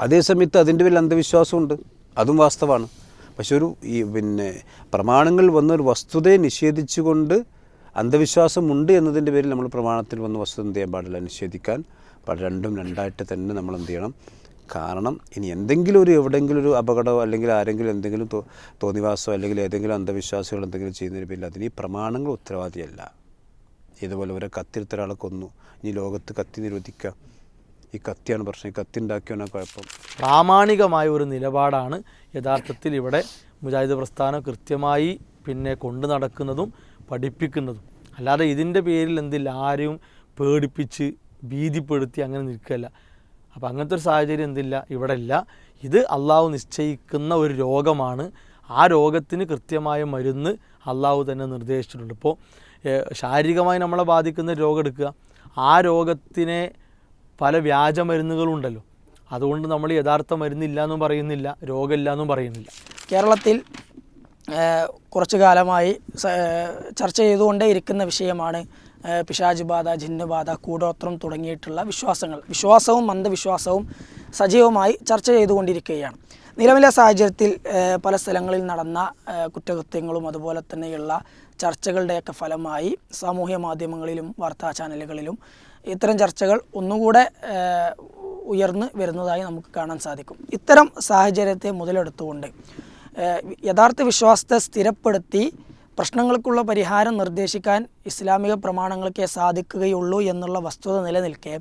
അതേസമയത്ത് അതിന്റെ പേരിൽ അന്ധവിശ്വാസമുണ്ട്. അതും വാസ്തവമാണ്. പക്ഷെ ഒരു ഈ പിന്നെ പ്രമാണങ്ങൾ വന്ന ഒരു വസ്തുതയെ നിഷേധിച്ചുകൊണ്ട് അന്ധവിശ്വാസമുണ്ട് എന്നതിന്റെ പേരിൽ നമ്മൾ പ്രമാണത്തിൽ വന്ന വസ്തുത എന്ത് ചെയ്യാൻ പാടില്ല. നിഷേധിക്കാൻ പാടില്ല. രണ്ടും രണ്ടായിട്ട് തന്നെ നമ്മൾ എന്ത് ചെയ്യണം. കാരണം ഇനി എന്തെങ്കിലും ഒരു എവിടെയെങ്കിലും ഒരു അപകടമോ അല്ലെങ്കിൽ ആരെങ്കിലും എന്തെങ്കിലും തോ തോന്നിവാസമോ അല്ലെങ്കിൽ ഏതെങ്കിലും അന്ധവിശ്വാസികൾ എന്തെങ്കിലും ചെയ്യുന്നതിന് പേരിൽ അതിന് ഈ പ്രമാണങ്ങൾ ഉത്തരവാദിയല്ല. ഇതുപോലെ ഒരു കത്തിരുത്ത ഒരാളെ കൊന്നു. ഇനി ലോകത്ത് കത്തി നിരോധിക്കുക. ഈ കത്തിയാണ് പ്രശ്നം. ഈ കത്തി ഉണ്ടാക്കിയാണ് കുഴപ്പം. പ്രാമാണികമായ ഒരു നിലപാടാണ് യഥാർത്ഥത്തിൽ ഇവിടെ മുജാഹിദ് പ്രസ്ഥാനം കൃത്യമായി പിന്നെ കൊണ്ടു നടക്കുന്നതും പഠിപ്പിക്കുന്നതും. അല്ലാതെ ഇതിന്റെ പേരിൽ എന്തില്ല ആരെയും പേടിപ്പിച്ച് ഭീതിപ്പെടുത്തി അങ്ങനെ നിൽക്കുകയല്ല. അപ്പോൾ അങ്ങനത്തെ ഒരു സാഹചര്യം എന്തില്ല? ഇവിടെ ഇല്ല. ഇത് അള്ളാഹു നിശ്ചയിക്കുന്ന ഒരു രോഗമാണ്. ആ രോഗത്തിന് കൃത്യമായ മരുന്ന് അള്ളാഹു തന്നെ നിർദ്ദേശിച്ചിട്ടുണ്ട്. ഇപ്പോൾ ശാരീരികമായി നമ്മളെ ബാധിക്കുന്ന രോഗം എടുക്കുക. ആ രോഗത്തിനെ പല വ്യാജ മരുന്നുകളുണ്ടല്ലോ. അതുകൊണ്ട് നമ്മൾ യഥാർത്ഥ മരുന്നില്ല എന്നും പറയുന്നില്ല രോഗമില്ല എന്നും പറയുന്നില്ല. കേരളത്തിൽ കുറച്ചു കാലമായി ചർച്ച ചെയ്തുകൊണ്ടേ ഇരിക്കുന്ന വിഷയമാണ് പിശാജ് ബാധ ജിന്നുബാധ കൂടോത്രം തുടങ്ങിയിട്ടുള്ള വിശ്വാസങ്ങൾ. വിശ്വാസവും അന്ധവിശ്വാസവും സജീവമായി ചർച്ച ചെയ്തുകൊണ്ടിരിക്കുകയാണ്. നിലവിലെ സാഹചര്യത്തിൽ പല സ്ഥലങ്ങളിൽ നടന്ന കുറ്റകൃത്യങ്ങളും അതുപോലെ തന്നെയുള്ള ചർച്ചകളുടെയൊക്കെ ഫലമായി സാമൂഹ്യ മാധ്യമങ്ങളിലും വാർത്താ ചാനലുകളിലും ഇത്തരം ചർച്ചകൾ ഒന്നുകൂടെ ഉയർന്നു വരുന്നതായി നമുക്ക് കാണാൻ സാധിക്കും. ഇത്തരം സാഹചര്യത്തെ മുതലെടുത്തുകൊണ്ട് യഥാർത്ഥ വിശ്വാസത്തെ സ്ഥിരപ്പെടുത്തി പ്രശ്നങ്ങൾക്കുള്ള പരിഹാരം നിർദ്ദേശിക്കാൻ ഇസ്ലാമിക പ്രമാണങ്ങൾക്കേ സാധിക്കുകയുള്ളൂ എന്നുള്ള വസ്തുത നിലനിൽക്കെ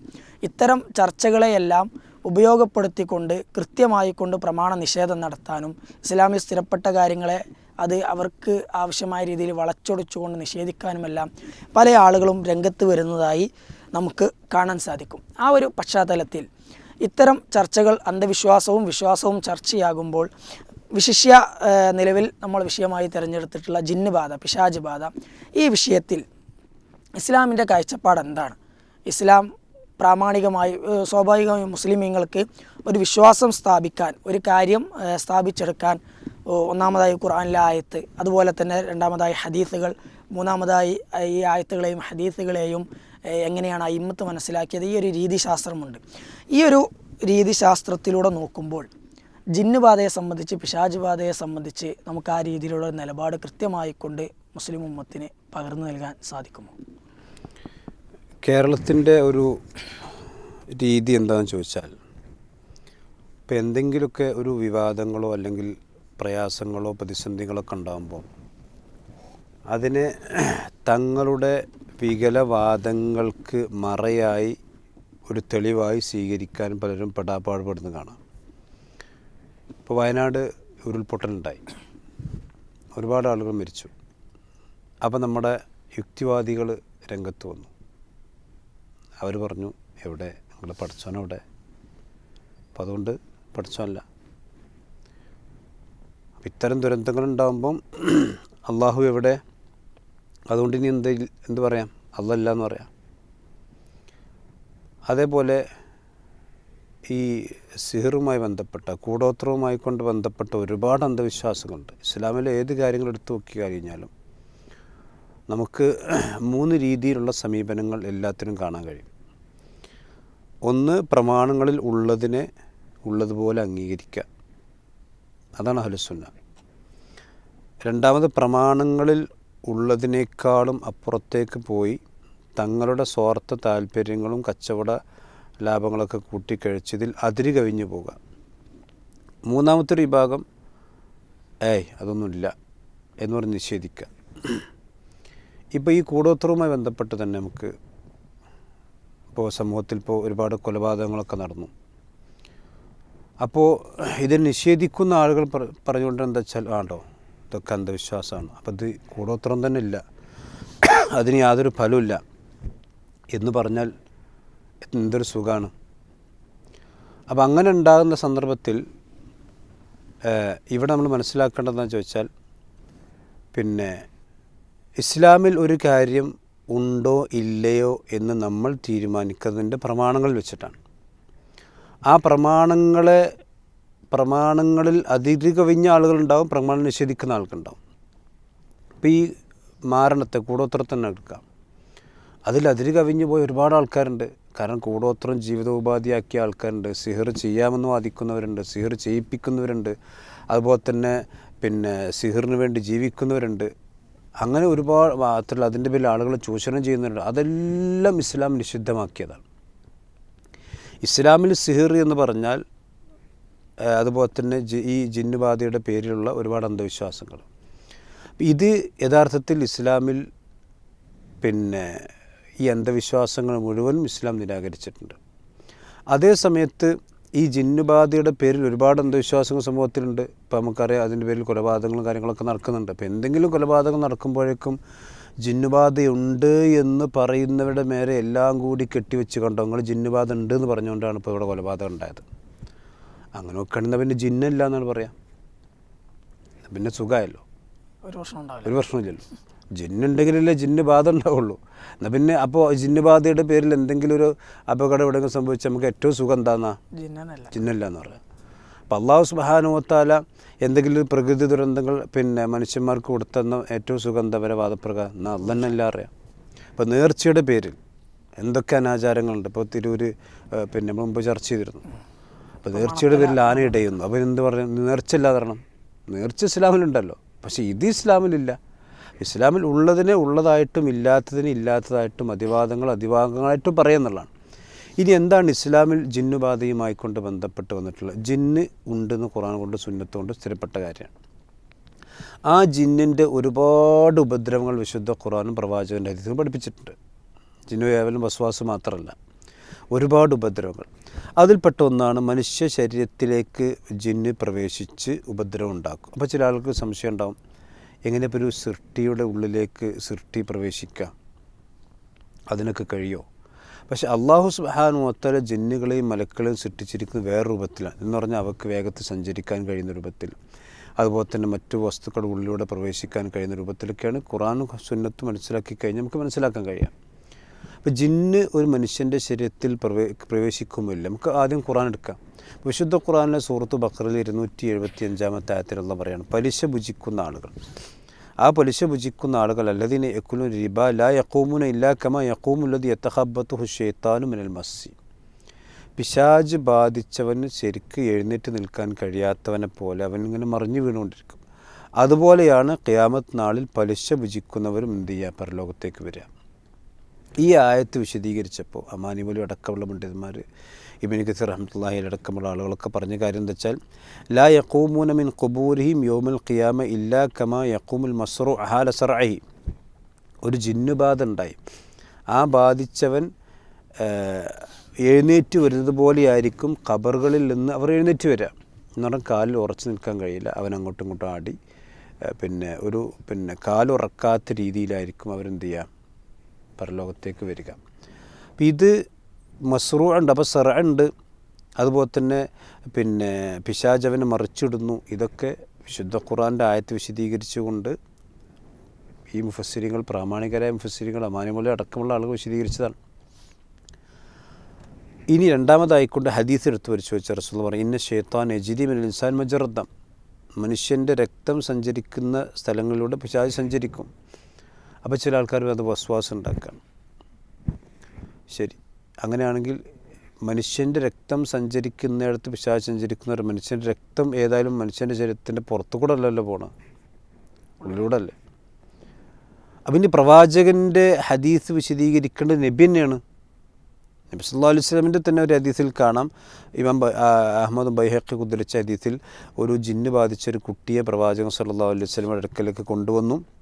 ഇത്തരം ചർച്ചകളെയെല്ലാം ഉപയോഗപ്പെടുത്തിക്കൊണ്ട് കൃത്യമായിക്കൊണ്ട് പ്രമാണ നിഷേധം നടത്താനും ഇസ്ലാമിൽ സ്ഥിരപ്പെട്ട കാര്യങ്ങളെ അത് അവർക്ക് ആവശ്യമായ രീതിയിൽ വളച്ചൊടിച്ചുകൊണ്ട് നിഷേധിക്കാനുമെല്ലാം പല ആളുകളും രംഗത്ത് വരുന്നതായി നമുക്ക് കാണാൻ സാധിക്കും. ആ ഒരു പശ്ചാത്തലത്തിൽ ഇത്തരം ചർച്ചകൾ അന്ധവിശ്വാസവും വിശ്വാസവും ചർച്ചയാകുമ്പോൾ വിശിഷ്യ നിലവിൽ നമ്മൾ വിഷയമായി തിരഞ്ഞെടുത്തിട്ടുള്ള ജിന്ന് ബാധ പിശാജ് ബാധ ഈ വിഷയത്തിൽ ഇസ്ലാമിന്റെ കാഴ്ചപ്പാട് എന്താണ്? ഇസ്ലാം പ്രാമാണികമായി സ്വാഭാവികമായി മുസ്ലിമീങ്ങൾക്ക് ഒരു വിശ്വാസം സ്ഥാപിക്കാൻ ഒരു കാര്യം സ്ഥാപിച്ചെടുക്കാൻ ഒന്നാമതായി ഖുർആനിലെ ആയത്ത് അതുപോലെ തന്നെ രണ്ടാമതായി ഹദീസുകൾ മൂന്നാമതായി ഈ ആയത്തുകളെയും ഹദീസുകളെയും എങ്ങനെയാണ് അയിമത്ത് മനസ്സിലാക്കിയത്? ഈ ഒരു രീതിശാസ്ത്രമുണ്ട്. ഈ ഒരു രീതിശാസ്ത്രത്തിലൂടെ നോക്കുമ്പോൾ ജിന്ന് ബാധയെ സംബന്ധിച്ച് പിശാജ് ബാധയെ സംബന്ധിച്ച് നമുക്ക് ആ രീതിയിലുള്ള നിലപാട് കൃത്യമായിക്കൊണ്ട് മുസ്ലിം ഉമ്മത്തിന് പകർന്നു നൽകാൻ സാധിക്കുമോ? കേരളത്തിന്റെ ഒരു രീതി എന്താണെന്ന് ചോദിച്ചാൽ ഇപ്പം എന്തെങ്കിലുമൊക്കെ ഒരു വിവാദങ്ങളോ അല്ലെങ്കിൽ പ്രയാസങ്ങളോ പ്രതിസന്ധികളൊക്കെ ഉണ്ടാകുമ്പോൾ അതിനെ തങ്ങളുടെ വികലവാദങ്ങൾക്ക് മറയായി ഒരു തെളിവായി സ്വീകരിക്കാൻ പലരും പെടാപ്പാടുപെടുന്നത് കാണാം. ഇപ്പോൾ വയനാട് ഉരുൾപൊട്ടലുണ്ടായി. ഒരുപാട് ആളുകൾ മരിച്ചു. അപ്പോൾ നമ്മുടെ യുക്തിവാദികൾ രംഗത്ത് വന്നു. അവർ പറഞ്ഞു എവിടെ? നിങ്ങൾ പഠിച്ചോനെവിടെ അപ്പോൾ അതുകൊണ്ട് പഠിച്ചോനല്ല. ഇത്തരം ദുരന്തങ്ങൾ ഉണ്ടാകുമ്പം അള്ളാഹു എവിടെ അതുകൊണ്ട് ഇനി എന്ത് എന്ത് പറയാം? അല്ലല്ല എന്ന് പറയാം. അതേപോലെ ഈ സിഹറുമായി ബന്ധപ്പെട്ട കൂടോത്രവുമായി കൊണ്ട് ബന്ധപ്പെട്ട ഒരുപാട് അന്ധവിശ്വാസങ്ങളുണ്ട്. ഇസ്ലാമിലെ ഏത് കാര്യങ്ങൾ എടുത്തു നോക്കി കഴിഞ്ഞാലും നമുക്ക് മൂന്ന് രീതിയിലുള്ള സമീപനങ്ങൾ എല്ലാത്തിനും കാണാൻ കഴിയും. ഒന്ന് പ്രമാണങ്ങളിൽ ഉള്ളതിനെ ഉള്ളതുപോലെ അംഗീകരിക്കുക. അതാണ് അഹലുസുന്ന രണ്ടാമത് പ്രമാണങ്ങളിൽ ഉള്ളതിനേക്കാളും അപ്പുറത്തേക്ക് പോയി തങ്ങളുടെ സ്വാർത്ഥ താല്പര്യങ്ങളും കച്ചവട ലാഭങ്ങളൊക്കെ കൂട്ടിക്കഴിച്ചതിൽ അതിര് കവിഞ്ഞു പോകുക മൂന്നാമത്തെ വിഭാഗം ഏയ് അതൊന്നുമില്ല എന്ന് പറഞ്ഞ് നിഷേധിക്കുക. ഇപ്പോൾ ഈ കൂടോത്രവുമായി ബന്ധപ്പെട്ട് തന്നെ നമുക്ക് ഇപ്പോൾ സമൂഹത്തിൽ ഇപ്പോൾ ഒരുപാട് കൊലപാതകങ്ങളൊക്കെ നടന്നു. അപ്പോൾ ഇത് നിഷേധിക്കുന്ന ആളുകൾ പറ- പറഞ്ഞുകൊണ്ട് എന്താ വെച്ചാൽ ആണ്ടോ? ഇതൊക്കെ അന്ധവിശ്വാസമാണ്. അപ്പോൾ ഇത് കൂടോത്രം തന്നെ ഇല്ല. അതിന് യാതൊരു ഫലമില്ല എന്ന് പറഞ്ഞാൽ എന്തൊരു സുഖമാണ് അപ്പോൾ അങ്ങനെ ഉണ്ടാകുന്ന സന്ദർഭത്തിൽ ഇവിടെ നമ്മൾ മനസ്സിലാക്കേണ്ടതെന്ന് ചോദിച്ചാൽ പിന്നെ ഇസ്ലാമിൽ ഒരു കാര്യം ഉണ്ടോ ഇല്ലയോ എന്ന് നമ്മൾ തീരുമാനിക്കുന്നതിന്റെ പ്രമാണങ്ങൾ വെച്ചിട്ടാണ്. ആ പ്രമാണങ്ങളെ പ്രമാണങ്ങളിൽ അതിഥി കവിഞ്ഞ ആളുകളുണ്ടാവും പ്രമാണം നിഷേധിക്കുന്ന ആൾക്കുണ്ടാവും ഇപ്പോൾ ഈ മാരണത്തെ കൂടോത്രം തന്നെ എടുക്കാം. അതിരി കവിഞ്ഞു പോയ ഒരുപാട് ആൾക്കാരുണ്ട്. കാരണം കൂടോത്രം ജീവിതോപാധിയാക്കിയ ആൾക്കാരുണ്ട്. സിഹർ ചെയ്യാമെന്ന് വാദിക്കുന്നവരുണ്ട് സിഹർ ചെയ്യിപ്പിക്കുന്നവരുണ്ട്. അതുപോലെ തന്നെ പിന്നെ സിഹറിന് വേണ്ടി ജീവിക്കുന്നവരുണ്ട്. അങ്ങനെ ഒരുപാട് മാത്രമല്ല അതിന്റെ പേരിൽ ആളുകൾ ചൂഷണം ചെയ്യുന്നവരുണ്ട് അതെല്ലാം ഇസ്ലാം നിഷിദ്ധമാക്കിയതാണ്. ഇസ്ലാമിൽ സിഹിർ എന്ന് പറഞ്ഞാൽ അതുപോലെ തന്നെ ഈ ജിന്നുബാധയുടെ പേരിലുള്ള ഒരുപാട് അന്ധവിശ്വാസങ്ങൾ. ഇത് യഥാർത്ഥത്തിൽ ഇസ്ലാമിൽ പിന്നെ ഈ അന്ധവിശ്വാസങ്ങൾ മുഴുവനും ഇസ്ലാം നിരാകരിച്ചിട്ടുണ്ട്. അതേ സമയത്ത് ഈ ജിന്നുബാധയുടെ പേരിൽ ഒരുപാട് അന്ധവിശ്വാസങ്ങൾ സമൂഹത്തിലുണ്ട്. ഇപ്പോൾ നമുക്കറിയാം അതിന്റെ പേരിൽ കൊലപാതകങ്ങളും കാര്യങ്ങളൊക്കെ നടക്കുന്നുണ്ട്. അപ്പോൾ എന്തെങ്കിലും കൊലപാതകം നടക്കുമ്പോഴേക്കും ജിന്നുബാധയുണ്ട് എന്ന് പറയുന്നവരുടെ മേലെ എല്ലാം കൂടി കെട്ടിവെച്ച് കണ്ടോ? നിങ്ങൾ ജിന്നുബാധ ഉണ്ട് എന്ന് പറഞ്ഞുകൊണ്ടാണ് ഇപ്പോൾ ഇവിടെ കൊലപാതകം ഉണ്ടായത്. അങ്ങനെ നോക്കുകയാണെങ്കിൽ പിന്നെ ജിന്നില്ല എന്നാണ് പറയാം. പിന്നെ സുഖമായല്ലോ. ഒരു പ്രശ്നം ഉണ്ടാവില്ല. ഒരു പ്രശ്നമില്ലല്ലോ. ജിന്നുണ്ടെങ്കിലല്ലേ ജിന്ന് ബാധ ഉണ്ടാവുള്ളൂ. എന്നാൽ പിന്നെ അപ്പോൾ ജിന്ന് ബാധയുടെ പേരിൽ എന്തെങ്കിലും ഒരു അപകടം എവിടെയെങ്കിലും സംഭവിച്ചാൽ നമുക്ക് ഏറ്റവും സുഖം എന്താന്നാ? ജിന്നല്ല എന്ന് പറയാം. അപ്പോൾ അള്ളാഹു സുബാനുവത്താല എന്തെങ്കിലും ഒരു പ്രകൃതി ദുരന്തങ്ങൾ പിന്നെ മനുഷ്യന്മാർക്ക് കൊടുത്തെന്ന ഏറ്റവും സുഖം എന്താ വരെ വാദപ്രകാരം. എന്നാൽ അത് തന്നെ എല്ലാം അറിയാം. ഇപ്പോൾ നേർച്ചയുടെ പേരിൽ എന്തൊക്കെ അനാചാരങ്ങളുണ്ട്? ഇപ്പോൾ തിരൂര് പിന്നെ മുമ്പ് ചർച്ച ചെയ്തിരുന്നു. അപ്പോൾ നേർച്ചയുടെ പേരിൽ ആന ഇടയുന്നു അപ്പോൾ എന്ത് പറഞ്ഞു? നേർച്ച ഇല്ലാതെ തരണം നേർച്ച ഇസ്ലാമിലുണ്ടല്ലോ. പക്ഷേ ഇത് ഇസ്ലാമിലില്ല. ഇസ്ലാമിൽ ഉള്ളതിനെ ഉള്ളതായിട്ടും ഇല്ലാത്തതിനെ ഇല്ലാത്തതായിട്ടും അതിവാദങ്ങൾ അതിവാദങ്ങളായിട്ടും പറയുന്നുള്ളതാണ് ഇനി എന്താണ് ഇസ്ലാമിൽ ജിന്നുബാധയുമായിക്കൊണ്ട് ബന്ധപ്പെട്ട് വന്നിട്ടുള്ളത്? ജിന്ന് ഉണ്ടെന്ന് ഖുറാൻ കൊണ്ട് സുന്നത്തുകൊണ്ട് സ്ഥിരപ്പെട്ട കാര്യമാണ്. ആ ജിന്നിന്റെ ഒരുപാട് ഉപദ്രവങ്ങൾ വിശുദ്ധ ഖുറാനും പ്രവാചകന്റെ ഹദീസും പഠിപ്പിച്ചിട്ടുണ്ട്. ജിന്നു കേവലം വസ്വാസ് മാത്രമല്ല. ഒരുപാട് ഉപദ്രവങ്ങൾ. അതിൽപ്പെട്ട ഒന്നാണ് മനുഷ്യ ശരീരത്തിലേക്ക് ജിന്ന് പ്രവേശിച്ച് ഉപദ്രവം ഉണ്ടാക്കും. അപ്പോൾ ചില ആൾക്ക് സംശയം ഉണ്ടാവും. എങ്ങനെ ഒരു സൃഷ്ടിയുടെ ഉള്ളിലേക്ക് സൃഷ്ടി പ്രവേശിക്കാം? അതിനൊക്കെ കഴിയോ? പക്ഷേ അള്ളാഹു സുബാനു ഒത്തര ജിന്നുകളെയും മലക്കളെയും സൃഷ്ടിച്ചിരിക്കുന്നത് വേറെ രൂപത്തിലാണ്. എന്ന് പറഞ്ഞാൽ അവർക്ക് വേഗത്തിൽ സഞ്ചരിക്കാൻ കഴിയുന്ന രൂപത്തിൽ. അതുപോലെ തന്നെ മറ്റു വസ്തുക്കളുടെ ഉള്ളിലൂടെ പ്രവേശിക്കാൻ കഴിയുന്ന രൂപത്തിലൊക്കെയാണ് ഖുറാനും സുന്നത്തും മനസ്സിലാക്കി കഴിഞ്ഞാൽ നമുക്ക് മനസ്സിലാക്കാൻ കഴിയാം. അപ്പോൾ ജിന്ന് ഒരു മനുഷ്യന്റെ ശരീരത്തിൽ പ്രവേ പ്രവേശിക്കുമില്ല നമുക്ക് ആദ്യം ഖുറാൻ എടുക്കാം. വിശുദ്ധ ഖുറാനിലെ സൂറത്ത് ബക്കറിൽ ഇരുന്നൂറ്റി എഴുപത്തി അഞ്ചാമത്തെ ആയത്തിലുള്ള പറയാണ് പലിശ ഭുജിക്കുന്ന ആളുകൾ. ആ പലിശ ഭുജിക്കുന്ന ആളുകൾ അല്ലതിനെ യക്കുലു റിബ ലാ യക്കൂമുന ഇല്ലാ കമ യക്കൂമുല്ലത് യത്തഹബത്തു ഹുഷേത്താനു മിനൽ മസ്സി. പിശാജ് ബാധിച്ചവന് ശരിക്ക് എഴുന്നേറ്റ് നിൽക്കാൻ കഴിയാത്തവനെ പോലെ അവൻ ഇങ്ങനെ മറിഞ്ഞു വീണുകൊണ്ടിരിക്കും. അതുപോലെയാണ് ഖിയാമത്ത് നാളിൽ പലിശ ഭുജിക്കുന്നവരും എന്ത് ചെയ്യുക പരലോകത്തേക്ക് വരിക. ഈ ആയത്ത് വിശദീകരിച്ചപ്പോൾ അമാനിമലി അടക്കമുള്ള പണ്ഡിതന്മാർ ഇബിൻ ഖസീർ അഹമ്മദ്ലാഹി അടക്കമുള്ള ആളുകളൊക്കെ പറഞ്ഞ കാര്യം എന്താ വെച്ചാൽ ലാ യക്കൂമൂന മിൻ ഖുബൂരിഹിം യോമുൽ ഖിയാമ ഇല്ലാ കമാ യക്കൂമുൽ മസ്റു അഹാല സറഹി ഒരു ജിന്നുബാധ ഉണ്ടായി. ആ ബാധിച്ചവൻ എഴുന്നേറ്റ് വരുന്നത് പോലെയായിരിക്കും ഖബറുകളിൽ നിന്ന് അവർ എഴുന്നേറ്റ് വരിക എന്ന് പറഞ്ഞാൽ കാലിൽ ഉറച്ചു നിൽക്കാൻ കഴിയില്ല. അവൻ അങ്ങോട്ടും ഇങ്ങോട്ടും ആടി. പിന്നെ ഒരു പിന്നെ കാലുറക്കാത്ത രീതിയിലായിരിക്കും അവരെന്ത് ചെയ്യുക പരലോകത്തേക്ക് വരിക. അപ്പം ഇത് മസ്റൂ ഉണ്ട് അപ്പോൾ സെറ ഉണ്ട് അതുപോലെ തന്നെ പിന്നെ പിശാജവനെ മറിച്ചിടുന്നു. ഇതൊക്കെ വിശുദ്ധ ഖുറാന്റെ ആയത്ത് വിശദീകരിച്ചുകൊണ്ട് ഈ മുഫസ്സിരികൾ പ്രാമാണികരായ മുഫസ്സിരിങ്ങൾ അമാനിമൂല അടക്കമുള്ള ആളുകൾ വിശദീകരിച്ചതാണ്. ഇനി രണ്ടാമതായിക്കൊണ്ട് ഹദീസ് എടുത്തു വരച്ചു വെച്ച റസൂൽ പറയും ഇന്ന ഷെയ്ത്താൻ എജിരി മിനൽ ഇൻസാൻ മജറദ്ദം. മനുഷ്യന്റെ രക്തം സഞ്ചരിക്കുന്ന സ്ഥലങ്ങളിലൂടെ പിശാജ് സഞ്ചരിക്കും. അപ്പോൾ ചില ആൾക്കാർ അത് വസ്വാസം ഉണ്ടാക്കുകയാണ് ശരി. അങ്ങനെയാണെങ്കിൽ മനുഷ്യന്റെ രക്തം സഞ്ചരിക്കുന്നിടത്ത് പിശാച് ഒരു മനുഷ്യന്റെ രക്തം ഏതായാലും മനുഷ്യന്റെ ശരീരത്തിന്റെ പുറത്തു കൂടെ അല്ലല്ലോ പോണത്. ഉള്ളിലൂടെ അല്ലേ അപ്പം ഇനി പ്രവാചകന്റെ ഹദീസ് വിശദീകരിക്കേണ്ടത് നബി തന്നെയാണ്. നബി സല്ലാ അലൈഹി സ്വലമിന്റെ തന്നെ ഒരു ഹദീസിൽ കാണാം. ഇമാം അഹമ്മദ് ബൈഹക്ക് കുതിരിച്ച ഹദീസിൽ ഒരു ജിന്ന് ബാധിച്ച ഒരു കുട്ടിയെ പ്രവാചകൻ സല്ലാ അലൈഹി സ്വലമിന്റെ അടുക്കലേക്ക് കൊണ്ടുവന്നു.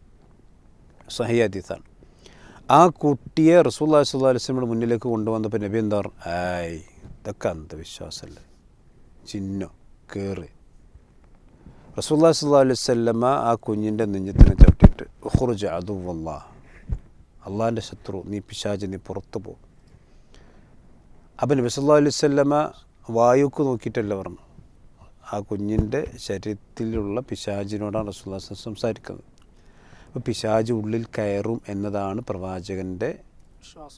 സഹി ഹദീസാണ് ആ കുട്ടിയെ റസൂല്ലാ സ്വല്ലാ അലൈഹി സ്വലമിയുടെ മുന്നിലേക്ക് കൊണ്ടുവന്നപ്പോൾ നബി എന്താ ആയ് ഇതൊക്കെ അന്ധവിശ്വാസമല്ലേ ചിഹ്നോ കയറി റസൂല്ലാ സ്വല്ലാ അലൈഹി സ്വല്ലമ്മ ആ കുഞ്ഞിന്റെ നെഞ്ചത്തിനെ ചവിട്ടിയിട്ട് ഉഹ്റുജ അതുവല്ലാ അള്ളാഹിന്റെ ശത്രു നീ പിശാജ് നീ പുറത്തു പോ. അപ്പം നബി സല്ലാ അലൈഹി സ്വല്ലമ്മ വായുക്ക് നോക്കിയിട്ടല്ല പറഞ്ഞു. ആ കുഞ്ഞിന്റെ ശരീരത്തിലുള്ള പിശാജിനോടാണ് റസൂല്ലാ സംസാരിക്കുന്നത്. അപ്പോൾ പിശാജ് ഉള്ളിൽ കയറും എന്നതാണ് പ്രവാചകന്റെ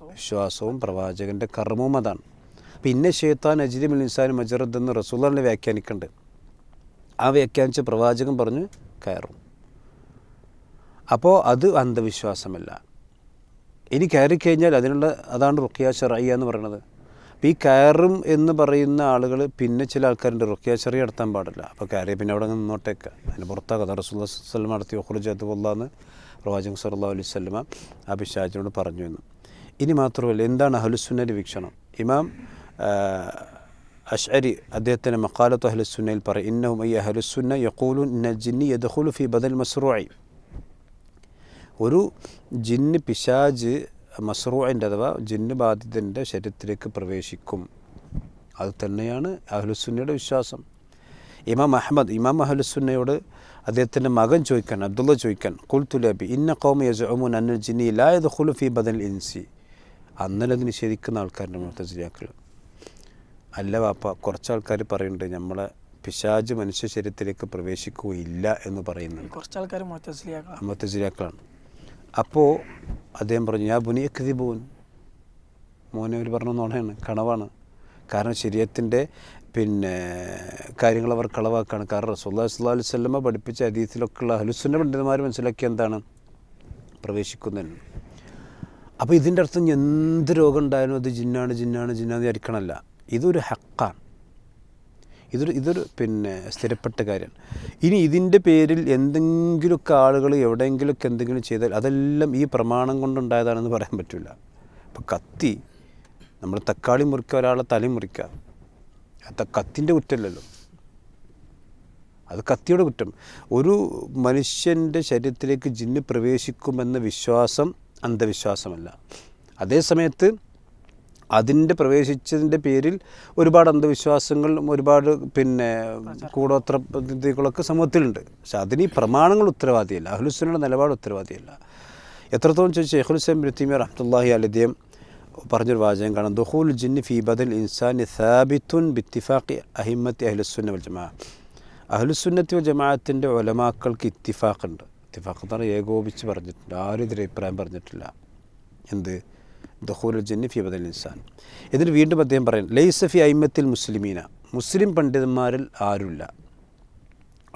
വിശ്വാസവും പ്രവാചകന്റെ കർമ്മവും അതാണ്. പിന്നെ ഷെയ്ത്താൻ അജിരി മിൽ ഇൻസാൻ മജറദ് എന്ന് റസൂലിനെ വ്യാഖ്യാനിക്കുന്നുണ്ട്. ആ വ്യാഖ്യാനിച്ച പ്രവാചകൻ പറഞ്ഞ് കയറും. അപ്പോൾ അത് അന്ധവിശ്വാസമല്ല. ഇനി കയറിക്കഴിഞ്ഞാൽ അതിനുള്ള അതാണ് റുക്കിയ ഷറയ്യ എന്ന് പറയുന്നത്. അപ്പോൾ ഈ കയറും എന്ന് പറയുന്ന ആളുകൾ പിന്നെ ചില ആൾക്കാരുണ്ട്. ചെറിയ നടത്താൻ പാടില്ല. അപ്പോൾ കയറിയ പിന്നെ അവിടെ നിന്ന് നിന്നോട്ടേക്ക്. അതിന് പുറത്താക്കുക റസൂൽ സ്വലം നടത്തി ഒഹുറുജത്ത് കൊല്ലാന്ന് പ്രവാചകൻ സല്ലാ അലൈഹി സ്വലമ ആ പിശാചിനോട് പറഞ്ഞു എന്ന്. ഇനി മാത്രമല്ല എന്താണ് അഹലുസുന്നന്റെ വീക്ഷണം? ഇമാം അഷ്അരി അദ്ദേഹത്തിന്റെ മക്കാലത്ത് അഹലുസുന്നയിൽ പറയും ഇന്നഹും ഈ അഹലുസുന്ന യക്കൂലു ജിന്നി യദ്ഖുലു ഫി ബദൽ മസ്റൂഇ. ഒരു ജിന്ന് പിശാജ് മസ്റൂഇന്റെ അഥവാ ജിന്ന് ബാധിതന്റെ ശരീരത്തിലേക്ക് പ്രവേശിക്കും. അത് തന്നെയാണ് അഹ്ലുസുന്നയുടെ വിശ്വാസം. ഇമാം അഹമ്മദ് ഇമാം അഹ്ലുസുന്നയോട് അദ്ദേഹത്തിന്റെ മകൻ ചോദിക്കാൻ അബ്ദുള്ള ചോദിക്കാൻ കുൽത്തുലബി ഇന്ന കോമ യജുമുൻ അന്നൽ ജിന്നി ഇലായത് യദ്ഖുലു ഫി ബദൽ ഇൻസി. അന്നലെ അത് നിഷേധിക്കുന്ന ആൾക്കാരുടെ മുത്തജിയാക്കൾ അല്ല വാപ്പ കുറച്ച് ആൾക്കാർ പറയുന്നുണ്ട് നമ്മളെ പിശാജ് മനുഷ്യ ശരീരത്തിലേക്ക് പ്രവേശിക്കുകയില്ല എന്ന് പറയുന്നുണ്ട്. കുറച്ച് ആൾക്കാർ മുത്തജിലാക്കളാണ് അപ്പോൾ അദ്ദേഹം പറഞ്ഞു ഞാൻ ബുനിയെ കൃതി പോകുന്നു മോനെ അവർ പറഞ്ഞ നുണയാണ് കണവാണ്. കാരണം ശരീരത്തിന്റെ പിന്നെ കാര്യങ്ങൾ അവർ കളവാക്കാണ്. കാരണം റസൂല്ലാ സ്വല്ലാ അലൈഹി സ്വല്ല പഠിപ്പിച്ച അതീതിയിലൊക്കെ ഉള്ള ഹലുസുന്ന പണ്ഡിതന്മാർ മനസ്സിലാക്കിയ എന്താണ്? പ്രവേശിക്കുന്നതിന്. അപ്പോൾ ഇതിന്റെ അർത്ഥം എന്ത് രോഗം ഉണ്ടായാലും അത് ജിന്നാണ് ജിന്നാണ് ജിന്നാന്ന് വിചാരിക്കണമല്ല. ഇതൊരു ഹക്കാണ്. ഇതൊരു ഇതൊരു പിന്നെ സ്ഥിരപ്പെട്ട കാര്യമാണ് ഇനി ഇതിന്റെ പേരിൽ എന്തെങ്കിലുമൊക്കെ ആളുകൾ എവിടെയെങ്കിലുമൊക്കെ എന്തെങ്കിലും ചെയ്താൽ അതെല്ലാം ഈ പ്രമാണം കൊണ്ടുണ്ടായതാണെന്ന് പറയാൻ പറ്റില്ല അപ്പോൾ കത്തി നമ്മൾ തക്കാളി മുറിക്കുക ഒരാളെ തലയും മുറിക്കുക. അത് കത്തിന്റെ കുറ്റമല്ലല്ലോ. അത് കത്തിയുടെ കുറ്റം. ഒരു മനുഷ്യന്റെ ശരീരത്തിലേക്ക് ജിന്ന് പ്രവേശിക്കുമെന്ന വിശ്വാസം അന്ധവിശ്വാസമല്ല. അതേസമയത്ത് അതിന്റെ പ്രവേശിച്ചതിന്റെ പേരിൽ ഒരുപാട് അന്ധവിശ്വാസങ്ങൾ ഒരുപാട് പിന്നെ കൂടോത്ര പദ്ധതികളൊക്കെ സമൂഹത്തിലുണ്ട്. പക്ഷെ അതിന് ഈ പ്രമാണങ്ങൾ ഉത്തരവാദിയല്ല. അഹ്ലുസ്ലിന്റെ നിലപാട് ഉത്തരവാദിയല്ല. എത്രത്തോളം ചോദിച്ചാൽ ഷെയ്ഖുൽസൈം ബ്രത്തീമി റഹ്മത്തുല്ലാഹി അലദ്യം പറഞ്ഞൊരു വാചകം കാണാം. ദുഹൂൽ ജിന്ന് ഫി ബദൽ ഇൻസാനി സാബിത്തുൻ ബിത്തിഫാഖി അഹിമ്മത്തി അഹ്ലുസുന്ന വൽ ജമാ. അഹ്ലുസുന്നത്തി വൽ ജമാഅത്തിന്റെ ഒലമാക്കൾക്ക് ഇത്തിഫാഖുണ്ട്. ഇത്തിഫാഖ് എന്ന് പറഞ്ഞാൽ ഏകോപിച്ച് പറഞ്ഞിട്ടുണ്ട്. ആരും ഇതിൽ അഭിപ്രായം പറഞ്ഞിട്ടില്ല. എന്ത്? ദഹൂൽ ജന്നി ഫി ബദൽ ഇൻസാൻ. ഇതിന് വീണ്ടും അദ്ദേഹം പറയും ലൈസഫി അയിമത്തിൽ മുസ്ലിമീന. മുസ്ലിം പണ്ഡിതന്മാരിൽ ആരുമില്ല.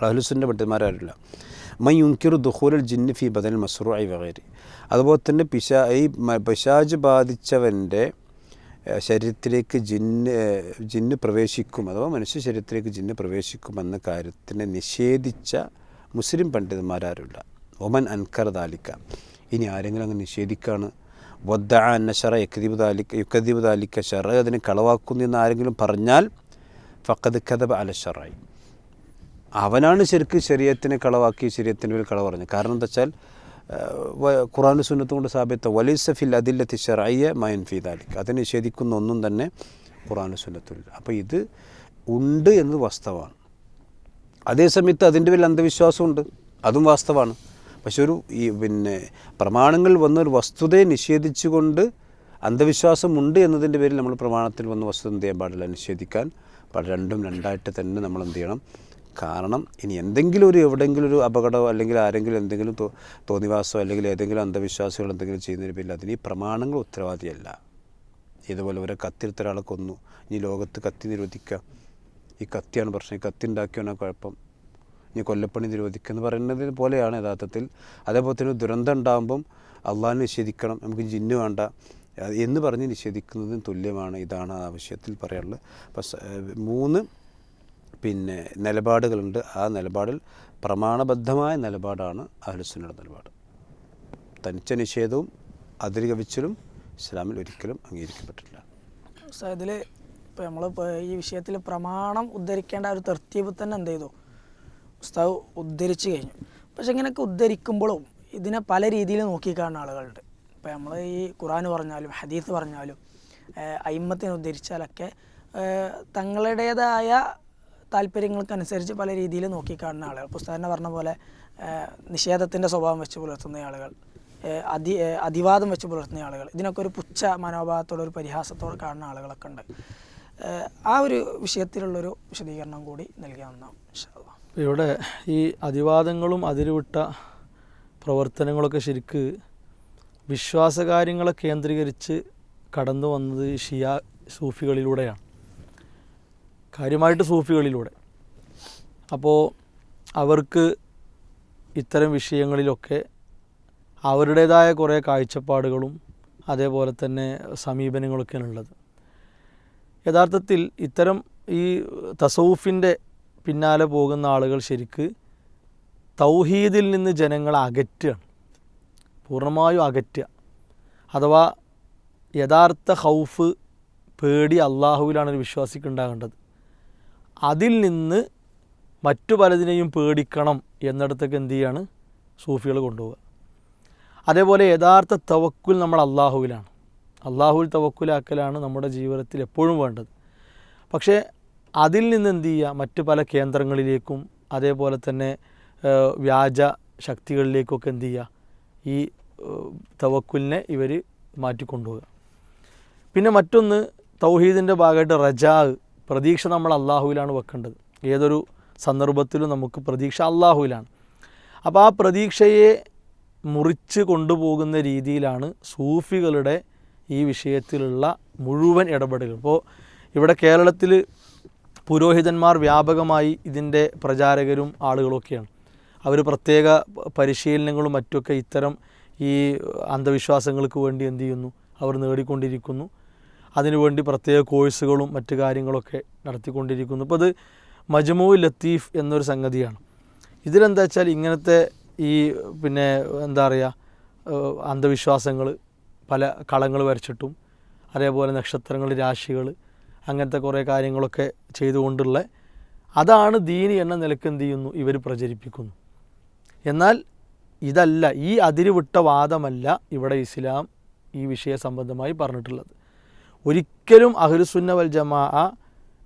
അഹ്ലുസുന്ന പണ്ഡിതന്മാരാരുമില്ല മൈ യുങ്കിറു ദുഹൂൽ ജിന്നി ഫി ബദൽ മസ്റൂ ഐ വകേരി അതുപോലെ തന്നെ പിശാ ഈ പിശാജ് ബാധിച്ചവന്റെ ശരീരത്തിലേക്ക് ജിന്ന് ജിന്ന് പ്രവേശിക്കും അഥവാ മനുഷ്യ ശരീരത്തിലേക്ക് ജിന്ന് പ്രവേശിക്കുമെന്ന കാര്യത്തിനെ നിഷേധിച്ച മുസ്ലിം പണ്ഡിതന്മാരാരുമില്ല. ഒമൻ അൻകർ ദാലിക്ക. ഇനി ആരെങ്കിലും അങ്ങ് നിഷേധിക്കുകയാണ് വദ്ദ അന്ന ഷറ അതിനെ കളവാക്കുന്നു എന്ന് ആരെങ്കിലും പറഞ്ഞാൽ ഫക്കത് കഥബ അല ഷറായി. അവനാണ് ശരിക്കും ശരീരത്തിനെ കളവാക്കി ശരീരത്തിന്റെ മേൽ കള പറഞ്ഞത്. കാരണം എന്താ വെച്ചാൽ ഖുറാൻ സുന്നത്തും കൊണ്ട് സ്ഥാപിത്ത വലീസഫിൽ അതില്ലത്തി ഷറായ മയൻ ഫീദാലിക്ക് അതിനെ നിഷേധിക്കുന്ന ഒന്നും തന്നെ ഖുറാൻ സുന്നത്തില്ല അപ്പോൾ ഇത് ഉണ്ട് എന്നത് വാസ്തവമാണ് അതേസമയത്ത് അതിന്റെ പേരിൽ അന്ധവിശ്വാസമുണ്ട്. അതും വാസ്തവമാണ് പക്ഷെ ഒരു ഈ പിന്നെ പ്രമാണങ്ങൾ വന്ന ഒരു വസ്തുതയെ നിഷേധിച്ചുകൊണ്ട് അന്ധവിശ്വാസമുണ്ട് എന്നതിന്റെ പേരിൽ നമ്മൾ പ്രമാണത്തിൽ വന്ന വസ്തുത എന്ത് ചെയ്യാൻ പാടില്ല? നിഷേധിക്കാൻ രണ്ടും രണ്ടായിട്ട് തന്നെ നമ്മൾ എന്ത് ചെയ്യണം? കാരണം ഇനി എന്തെങ്കിലും ഒരു എവിടെയെങ്കിലും ഒരു അപകടമോ അല്ലെങ്കിൽ ആരെങ്കിലും എന്തെങ്കിലും തോ അല്ലെങ്കിൽ ഏതെങ്കിലും അന്ധവിശ്വാസികൾ എന്തെങ്കിലും ചെയ്യുന്നതിന് പേരിൽ അതിന് ഈ പ്രമാണങ്ങൾ ഉത്തരവാദിയല്ല. ഇതുപോലെ ഒരു കത്തിരുത്ത ഒരാളെ കൊന്നു. ഇനി ലോകത്ത് കത്തി നിരോധിക്കുക. ഈ കത്തിയാണ് പ്രശ്നം. ഈ കത്തി ഉണ്ടാക്കിയാണ് കുഴപ്പം. ഇനി കൊല്ലപ്പണി നിരോധിക്കുക എന്ന് പറയുന്നത് പോലെയാണ് യഥാർത്ഥത്തിൽ. അതേപോലെ തന്നെ ദുരന്തം ഉണ്ടാകുമ്പം അള്ളാഹിനെ നിഷേധിക്കണം നമുക്ക് ജിന്ന് വേണ്ട എന്ന് പറഞ്ഞ് നിഷേധിക്കുന്നതിന് തുല്യമാണ് ഇതാണ് ആവശ്യത്തിൽ പറയാനുള്ളത്. അപ്പം മൂന്ന് പിന്നെ നിലപാടുകളുണ്ട്. ആ നിലപാടിൽ പ്രമാണബദ്ധമായ നിലപാടാണ് അഹ്ലുസുന്നയുടെ നിലപാട്. തനിച്ച നിഷേധവും അതിരുകവിച്ചിലും ഇസ്ലാമിൽ ഒരിക്കലും അംഗീകരിക്കപ്പെട്ടിട്ടില്ല. ഇതിൽ ഇപ്പോൾ നമ്മൾ ഈ വിഷയത്തിൽ പ്രമാണം ഉദ്ധരിക്കേണ്ട ഒരു തർത്തീപ് തന്നെ എന്ത് ചെയ്തു? ഉസ്താവ് ഉദ്ധരിച്ചു കഴിഞ്ഞു. പക്ഷെ ഇങ്ങനെയൊക്കെ ഉദ്ധരിക്കുമ്പോഴും ഇതിനെ പല രീതിയിൽ നോക്കിക്കാണുന്ന ആളുകളുണ്ട്. ഇപ്പോൾ നമ്മൾ ഈ ഖുറാൻ പറഞ്ഞാലും ഹദീസ് പറഞ്ഞാലും അയിമത്തിനെ ഉദ്ധരിച്ചാലൊക്കെ തങ്ങളുടേതായ താല്പര്യങ്ങൾക്കനുസരിച്ച് പല രീതിയിൽ നോക്കിക്കാണുന്ന ആളുകൾ. പുസ്തകന്നെ പറഞ്ഞ പോലെ നിഷേധത്തിന്റെ സ്വഭാവം വെച്ച് പുലർത്തുന്ന ആളുകൾ അതി അതിവാദം വെച്ച് പുലർത്തുന്ന ആളുകൾ ഇതിനൊക്കെ ഒരു പുച്ഛ മനോഭാവത്തോടെ ഒരു പരിഹാസത്തോടെ കാണുന്ന ആളുകളൊക്കെ ഉണ്ട്. ആ ഒരു വിഷയത്തിലുള്ളൊരു വിശദീകരണം കൂടി നൽകിയ നന്നാവും ഇൻഷാ ഇവിടെ ഈ അതിവാദങ്ങളും അതിരുവിട്ട പ്രവർത്തനങ്ങളൊക്കെ ശരിക്ക് വിശ്വാസകാര്യങ്ങളെ കേന്ദ്രീകരിച്ച് കടന്നു വന്നത് ഷിയ സൂഫികളിലൂടെയാണ്. കാര്യമായിട്ട് സൂഫികളിലൂടെ. അപ്പോൾ അവർക്ക് ഇത്തരം വിഷയങ്ങളിലൊക്കെ അവരുടേതായ കുറേ കാഴ്ചപ്പാടുകളും അതേപോലെ തന്നെ സമീപനങ്ങളൊക്കെയാണ് ഉള്ളത്. യഥാർത്ഥത്തിൽ ഇത്തരം ഈ തസൗഫിന്റെ പിന്നാലെ പോകുന്ന ആളുകൾ ശരിക്ക് തൗഹീദിൽ നിന്ന് ജനങ്ങളെ അകറ്റുകയാണ് പൂർണമായും അകറ്റുക. അഥവാ യഥാർത്ഥ ഹൗഫ് പേടി അള്ളാഹുവിലാണ് ഒരു വിശ്വാസിക്ക് ഉണ്ടാകേണ്ടത് അതിൽ നിന്ന് മറ്റു പലതിനെയും പേടിക്കണം എന്നിടത്തേക്ക് എന്ത് ചെയ്യാണ്? സൂഫികൾ കൊണ്ടുപോവുക. അതേപോലെ യഥാർത്ഥ തവക്കുൽ നമ്മൾ അള്ളാഹുവിലാണ് അള്ളാഹുവിൽ തവക്കുലാക്കലാണ് നമ്മുടെ ജീവിതത്തിൽ എപ്പോഴും വേണ്ടത്. പക്ഷേ അതിൽ നിന്ന് എന്ത് ചെയ്യുക? മറ്റു പല കേന്ദ്രങ്ങളിലേക്കും അതേപോലെ തന്നെ വ്യാജ ശക്തികളിലേക്കൊക്കെ എന്ത് ചെയ്യുക? ഈ തവക്കുലിനെ ഇവർ മാറ്റിക്കൊണ്ടുപോവുക. പിന്നെ മറ്റൊന്ന് തൗഹീദിന്റെ ഭാഗമായിട്ട് റജാ പ്രതീക്ഷ നമ്മൾ അള്ളാഹുവിലാണ് വെക്കേണ്ടത്. ഏതൊരു സന്ദർഭത്തിലും നമുക്ക് പ്രതീക്ഷ അള്ളാഹുവിലാണ് അപ്പോൾ ആ പ്രതീക്ഷയെ മുറിച്ച് കൊണ്ടുപോകുന്ന രീതിയിലാണ് സൂഫികളുടെ ഈ വിഷയത്തിലുള്ള മുഴുവൻ ഇടപെടലുകൾ. ഇപ്പോൾ ഇവിടെ കേരളത്തിൽ പുരോഹിതന്മാർ വ്യാപകമായി ഇതിന്റെ പ്രചാരകരും ആളുകളൊക്കെയാണ്. അവർ പ്രത്യേക പരിശീലനങ്ങളും മറ്റൊക്കെ ഇത്തരം ഈ അന്ധവിശ്വാസങ്ങൾക്ക് വേണ്ടി എന്തു ചെയ്യുന്നു? അവർ നേടിക്കൊണ്ടിരിക്കുന്നു. അതിനുവേണ്ടി പ്രത്യേക കോഴ്സുകളും മറ്റു കാര്യങ്ങളൊക്കെ നടത്തിക്കൊണ്ടിരിക്കുന്നു. ഇപ്പോൾ അത് മജ്മു ലത്തീഫ് എന്നൊരു സംഗതിയാണ്. ഇതിലെന്താ വെച്ചാൽ ഇങ്ങനത്തെ ഈ പിന്നെ എന്താ പറയുക അന്ധവിശ്വാസങ്ങൾ പല കളങ്ങൾ വരച്ചിട്ടും അതേപോലെ നക്ഷത്രങ്ങൾ രാശികൾ അങ്ങനത്തെ കുറേ കാര്യങ്ങളൊക്കെ ചെയ്തുകൊണ്ടുള്ള അതാണ് ദീനി എന്ന നിലയ്ക്ക് എന്ത് ചെയ്യുന്നു? ഇവർ പ്രചരിപ്പിക്കുന്നു. എന്നാൽ ഇതല്ല ഈ അതിരുവിട്ട വാദമല്ല ഇവിടെ ഇസ്ലാം ഈ വിഷയ സംബന്ധമായി പറഞ്ഞിട്ടുള്ളത്. ഒരിക്കലും അഹ്ലുസുന്ന വൽ ജമാ